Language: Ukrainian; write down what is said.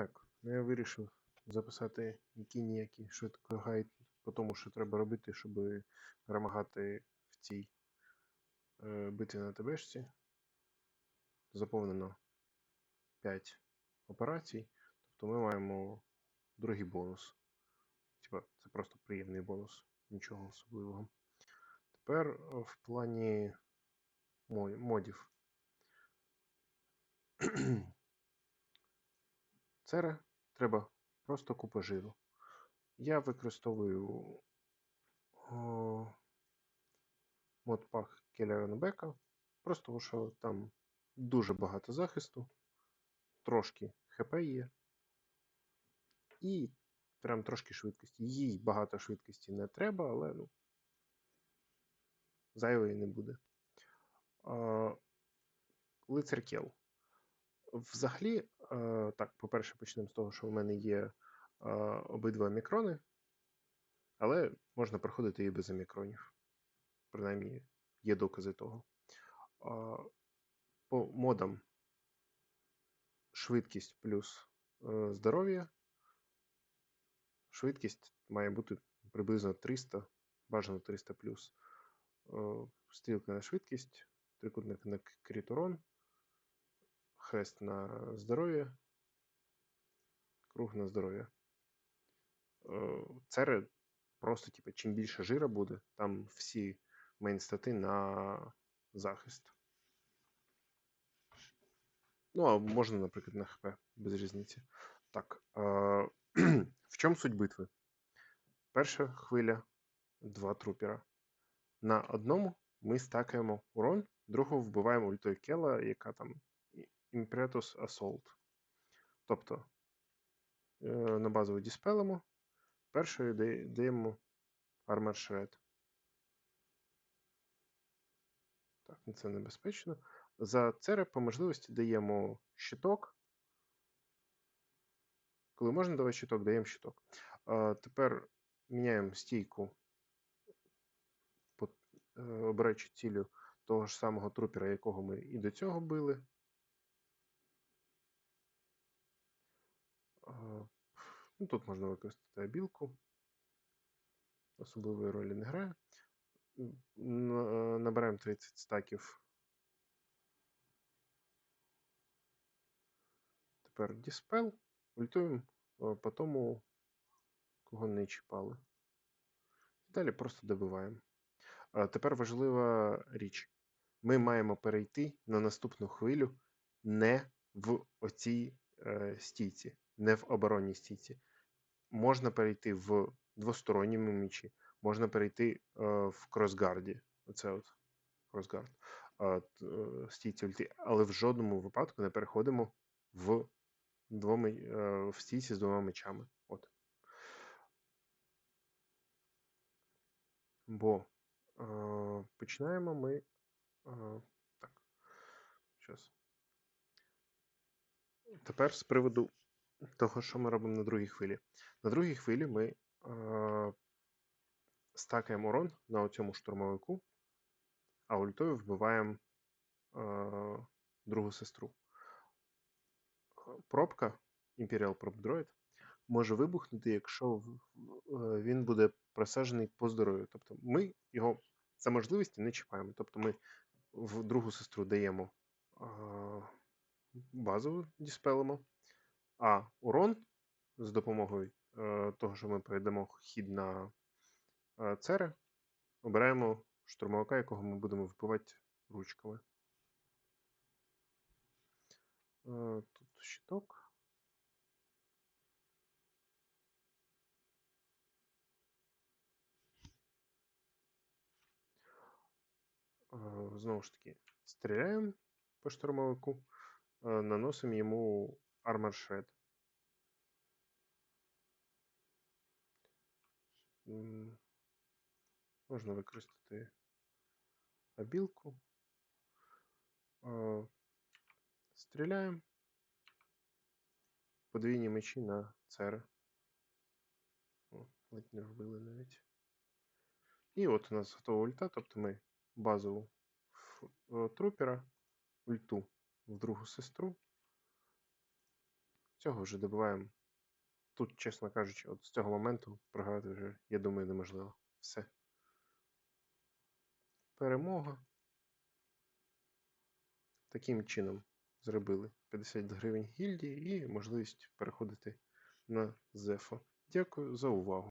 Так, ну я вирішив записати який ніякий швидко гайд по тому, що треба робити, щоб перемагати в цій е, битві на ТБшці. Заповнено 5 операцій, тобто ми маємо другий бонус. Типа, це просто приємний бонус, нічого особливого. Тепер в плані мо- модів. Цере треба просто купа жиру. Я використовую о, модпак Келеренбека, просто тому що там дуже багато захисту, трошки ХП є. І прям трошки швидкості. Їй багато швидкості не треба, але ну, зайвої не буде. Лицар Кел. Взагалі, так, по-перше, почнемо з того, що в мене є е, обидва мікрони, але можна проходити і без омікронів. Принаймні, є докази того. По модам швидкість плюс е, здоров'я. Швидкість має бути приблизно 300, бажано 300 плюс. Е, Стрілка на швидкість, трикутник на кріт урон, хрест на здоров'я, круг на здоров'я. Е, Це просто, типу, чим більше жира буде, там всі мейнстати на захист. Ну, а можна, наприклад, на ХП, без різниці. Так. Е, в чому суть битви? Перша хвиля, два трупера. На одному ми стакаємо урон, другого вбиваємо ультою Кела, яка там Impetus Assault. Тобто е, на базову діспелимо, першою даємо Armor Shred. Так, ну це небезпечно. За цере по можливості даємо щиток. Коли можна давати щиток, даємо щиток. Тепер міняємо стійку, е, обираючи цілю того ж самого трупера, якого ми і до цього били. Ну, тут можна використати абілку. Особливої ролі не грає. Набираємо 30 стаків. Тепер Dispel. Ультуємо е, по тому, кого не чіпали. Далі просто добиваємо. А Тепер важлива річ. Ми маємо перейти на наступну хвилю не в оцій е, стійці, не в оборонній стійці. Можна перейти в двосторонньому мічі, можна перейти е, в кросгарді. Оце от кросгард. е, стійці ульти, але в жодному випадку не переходимо в, двоми, е, в стійці з двома мечами. От. Бо е, починаємо ми. Е, так. Щас. Тепер з приводу того, що ми робимо на другій хвилі. На другій хвилі ми е, стакаємо урон на цьому штурмовику, а ультою вбиваємо е, другу сестру. Пробка Imperial Prop Droid може вибухнути, якщо е, він буде просаджений по здоров'ю. Тобто ми його за можливості не чіпаємо. Тобто ми в другу сестру даємо е, базову діспелимо, а урон з допомогою е, того, що ми перейдемо хід на е, цере, обираємо штурмовика, якого ми будемо вбивати ручками. Е, Тут щиток. Знову ж таки, стріляємо по штурмовику, наносимо йому Armor Shred. Можна використати абілку. Е, Стріляємо. Подвійні мечі на цере. О, ледь не вбили навіть. І от у нас готова ульта, тобто ми базову е, трупера, ульту в другу сестру. Цього вже добиваємо. Тут, чесно кажучи, от з цього моменту програти вже, я думаю, неможливо. Все. Перемога. Таким чином зробили 50 гривень гільдії і можливість переходити на Зефо. Дякую за увагу.